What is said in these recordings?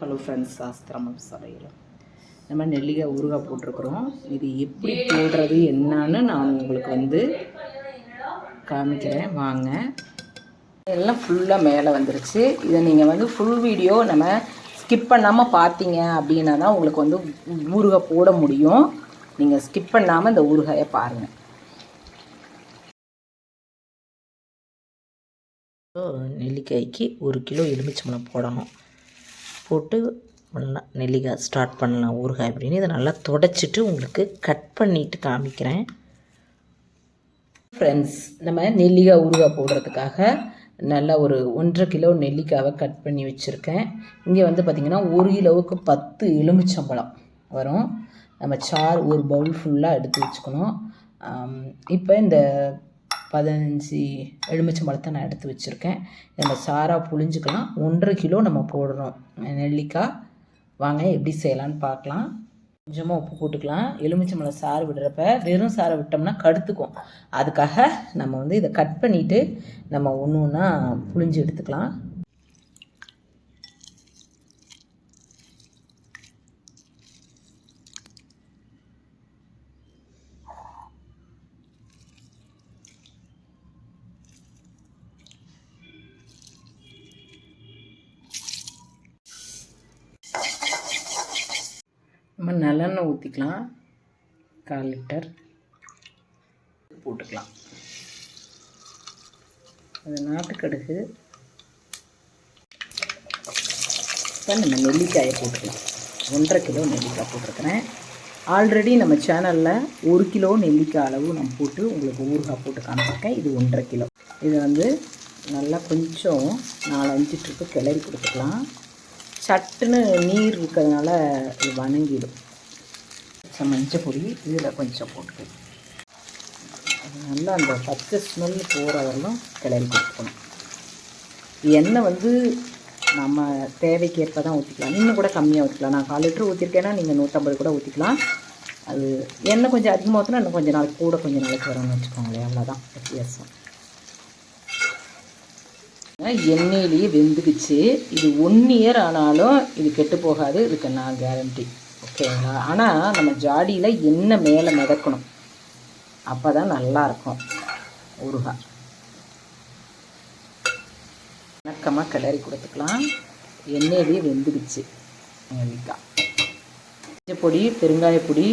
Hello friends சாஸ்திரம் சமையல் நம்ம நெல்லிக்காய் ஊறுகாய் போட்டிருக்கிறோம். இது எப்படி போடுறது என்னன்னு நான் உங்களுக்கு வந்து காமிக்கிறேன். வாங்க. எல்லாம் ஃபுல்லாக மேலே வந்துருச்சு. இதை நீங்கள் வந்து ஃபுல் வீடியோ நம்ம ஸ்கிப் பண்ணாமல் பார்த்தீங்க அப்படின்னா தான் உங்களுக்கு வந்து ஊறுகாய் போட முடியும். நீங்கள் ஸ்கிப் பண்ணாமல் இந்த ஊறுகாயை பாருங்கள் நெல்லிக்காய்க்கு ஒரு கிலோ எலுமிச்சம்பழம் போடணும். போட்டு பண்ணலாம் நெல்லிக்காய் ஸ்டார்ட் பண்ணலாம் ஊறுகாய் அப்படின்னு. இதை நல்லா தொடச்சிட்டு உங்களுக்கு கட் பண்ணிட்டு காமிக்கிறேன். ஃப்ரெண்ட்ஸ் நம்ம நெல்லிக்காய் ஊறுகாய் போடுறதுக்காக நல்லா ஒரு ஒன்றரை கிலோ நெல்லிக்காவை கட் பண்ணி வச்சுருக்கேன். இங்கே வந்து பார்த்திங்கன்னா ஒரு கிலோவுக்கு பத்து எலுமிச்சம்பழம் வரும். நம்ம சார் ஒரு பவுல் ஃபுல்லாக எடுத்து வச்சுக்கணும். இப்போ இந்த பதினஞ்சு எலுமிச்சம்பழத்தை நான் எடுத்து வச்சுருக்கேன். நம்ம சாராக புழிஞ்சுக்கலாம். ஒன்றரை கிலோ நம்ம போடுறோம். நெல்லிக்காய் வாங்க எப்படி செய்யலான்னு பார்க்கலாம். கொஞ்சமாக உப்பு போட்டுக்கலாம். எலுமிச்சம்பழம் சாறு விடுறப்ப வெறும் சாறை விட்டோம்னா கடுத்துக்கும். அதுக்காக நம்ம வந்து இதை கட் பண்ணிவிட்டு நம்ம ஒன்று ஒன்றா புழிஞ்சு எடுத்துக்கலாம். நம்ம நல்லெண்ணெய் ஊற்றிக்கலாம் கால் லிட்டர். போட்டுக்கலாம். அது நாட்டுக்கடுகு. இப்போ நம்ம நெல்லிக்காயை போட்டுக்கலாம். ஒன்றரை கிலோ நெல்லிக்காய் போட்டிருக்கிறேன். ஆல்ரெடி நம்ம சேனலில் ஒரு கிலோ நெல்லிக்காய் அளவு நம்ம போட்டு உங்களுக்கு ஊறுகாய் போட்டு காமிச்சிருக்கேன். இது ஒன்றரை கிலோ. இதை வந்து நல்லா கொஞ்சம் நாலஞ்சு ட்ரிப்பு கிளறி கொடுத்துக்கலாம். சட்டுன்னு நீர் இருக்கிறதுனால இது வணங்கிடும். கொஞ்சம் மஞ்சள் பொடி இதில் கொஞ்சம் போட்டு அது நல்லா அந்த பச்சை ஸ்மெல் போகிற வரலும் கிளறி கொடுத்துக்கணும் எண்ணெய் வந்து நம்ம தேவைக்கு ஏற்ப தான் ஊற்றிக்கலாம் இன்னும் கூட கம்மியாக ஊற்றிக்கலாம் நான் கால் லிட்டர் ஊற்றிருக்கேன்னா நீங்கள் நூற்றம்பது கூட ஊற்றிக்கலாம் அது எண்ணெய் கொஞ்சம் அதிகமாக ஊற்றினா இன்னும் கொஞ்சம் நாள் கூட கொஞ்சம் நாளைக்கு வரும்னு வச்சுக்கோங்களேன். அவ்வளோதான் வித்தியாசம். எண்ணெயிலேயே வெந்துக்குச்சு இது ஒன் இயர் ஆனாலும் இது கெட்டு போகாது. இதுக்கு நான் கேரண்டி ஓகேங்களா ஆனால் நம்ம ஜாடியில் எண்ணெய் மேலே மிதக்கணும். அப்போ தான் நல்லாயிருக்கும் ஊறுகாய். வணக்கமாக கிளறி கொடுத்துக்கலாம். எண்ணெயிலேயே வெந்துக்குச்சு எங்கள் மஞ்சள் பொடி பெருங்காய பொடி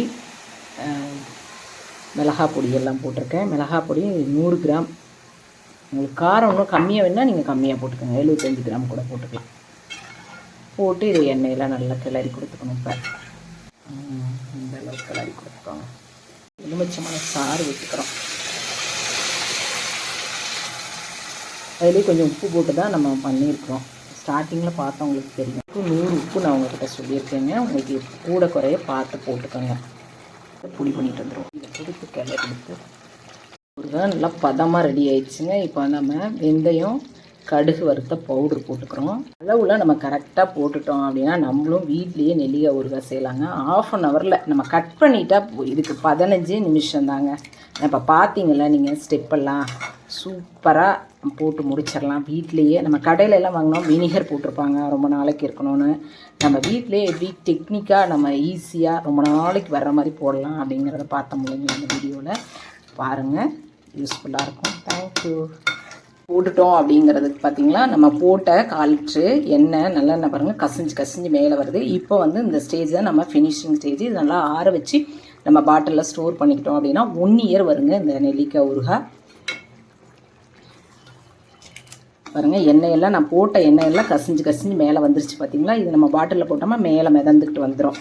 மிளகாய் பொடி எல்லாம் போட்டிருக்கேன். மிளகா பொடி நூறு கிராம். உங்களுக்கு காரம் இன்னும் கம்மியாக வேணால் நீங்கள் கம்மியாக போட்டுக்கோங்க. எழுபத்தஞ்சு கிராம் கூட போட்டுக்கலாம். போட்டு இது எண்ணெயெல்லாம் நல்லா கிளறி கொடுத்துக்கணும் இப்போ. இந்த அளவுக்கு கிளறி கொடுத்துக்கோங்க. எலுமிச்சமான சாறு விட்டுக்கிறோம். அதுலேயே கொஞ்சம் உப்பு போட்டு தான் நம்ம பண்ணியிருக்கிறோம். ஸ்டார்டிங்கில் பார்த்தா உங்களுக்கு தெரியும். நூறு உப்பு நான் உங்கள்கிட்ட சொல்லியிருக்கேங்க. உங்களுக்கு கூட குறைய பார்த்து போட்டுக்கோங்க. புளி பண்ணிட்டு வந்துடுவோம் இதை கொடுத்து கிளறி கொடுத்து ஊறுகாய் நல்லா பதமாக ரெடி ஆயிடுச்சுங்க. இப்போ நம்ம வெந்தயம் கடுகு வறுத்த பவுடர் போட்டுக்கிறோம். அளவில் நம்ம கரெக்டாக போட்டுட்டோம் அப்படின்னா நம்மளும் வீட்லேயே நெல்லிக்காய் ஊறுகாய் செய்யலாங்க. ஆஃப் அன் ஹவரில் நம்ம கட் பண்ணிட்டா இதுக்கு பதினஞ்சு நிமிஷம் தாங்க. இப்போ பார்த்தீங்களா நீங்கள் ஸ்டெப்பெல்லாம் சூப்பராக போட்டு முடிச்சிடலாம். வீட்லேயே நம்ம கடையில எல்லாம் வாங்கினோம் வினிகர் போட்டிருப்பாங்க. ரொம்ப நாளைக்கு இருக்கணும்னு. நம்ம வீட்டிலேயே எப்படி டெக்னிக்காக நம்ம ஈஸியாக ரொம்ப நாளைக்கு வர்ற மாதிரி போடலாம் அப்படிங்கிறத பார்த்த முடியுங்க இந்த வீடியோவில் பாருங்கள் யூஸ்ஃபுல்லாக இருக்கும். தேங்க்யூ போட்டுட்டோம் அப்படிங்கிறதுக்கு பார்த்தீங்களா நம்ம போட்ட காலிட்டு எண்ணெய் நல்லெண்ணெய் பாருங்கள் கசிஞ்சு கசிஞ்சு மேலே வருது. இப்போ வந்து இந்த ஸ்டேஜ் தான் நம்ம ஃபினிஷிங் ஸ்டேஜ் இது நல்லா ஆற வச்சு நம்ம பாட்டிலில் ஸ்டோர் பண்ணிக்கிட்டோம் அப்படின்னா ஒன் இயர் வருங்க இந்த நெல்லிக்காய் ஊறுகாய் பாருங்கள் எண்ணெயெல்லாம் நான் போட்ட எண்ணெயெல்லாம் கசிஞ்சு கசிஞ்சு மேலே வந்துருச்சு பார்த்தீங்களா இது நம்ம பாட்டிலில் போட்டோமா? மேலே மிதந்துக்கிட்டு வந்துடும்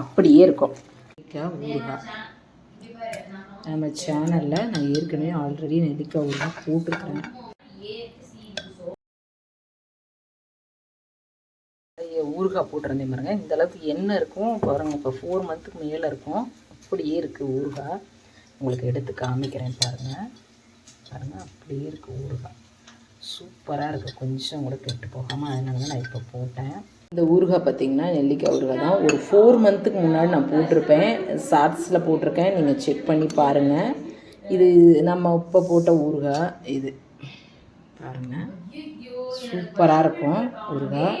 அப்படியே இருக்கும். நெல்லிக்காய் ஊறுகாய் நம்ம சேனலில் நான் ஏற்கனவே ஆல்ரெடி நெல்லிக்காய் ஊறுகாய் போட்டிருக்கிறேன். ஊறுகாய் போட்டிருந்தேன் பாருங்க. இந்த அளவுக்கு எண்ணெய் இருக்கும். பாருங்க இப்போ ஃபோர் மந்த்துக்கு மேலே இருக்கும். அப்படியே இருக்குது ஊறுகாய். உங்களுக்கு எடுத்து காமிக்கிறேன் பாருங்கள் பாருங்கள் அப்படியே இருக்குது ஊறுகாய். சூப்பராக இருக்குது கொஞ்சம் கூட கெட்டு போகாமல் அதனால தான் நான் இப்போ போட்டேன். இந்த ஊறுகாய் பார்த்தீங்கன்னா நெல்லிக்காய் ஊறுகாய் தான். ஒரு ஃபோர் மந்த்துக்கு முன்னாடி நான் போட்டிருப்பேன். ஷார்ட்ஸில் போட்டிருக்கேன். நீங்கள் செக் பண்ணி பாருங்கள் இது நம்ம இப்போ போட்ட ஊறுகாய் இது. பாருங்கள் சூப்பராக இருக்கும் ஊறுகாய்.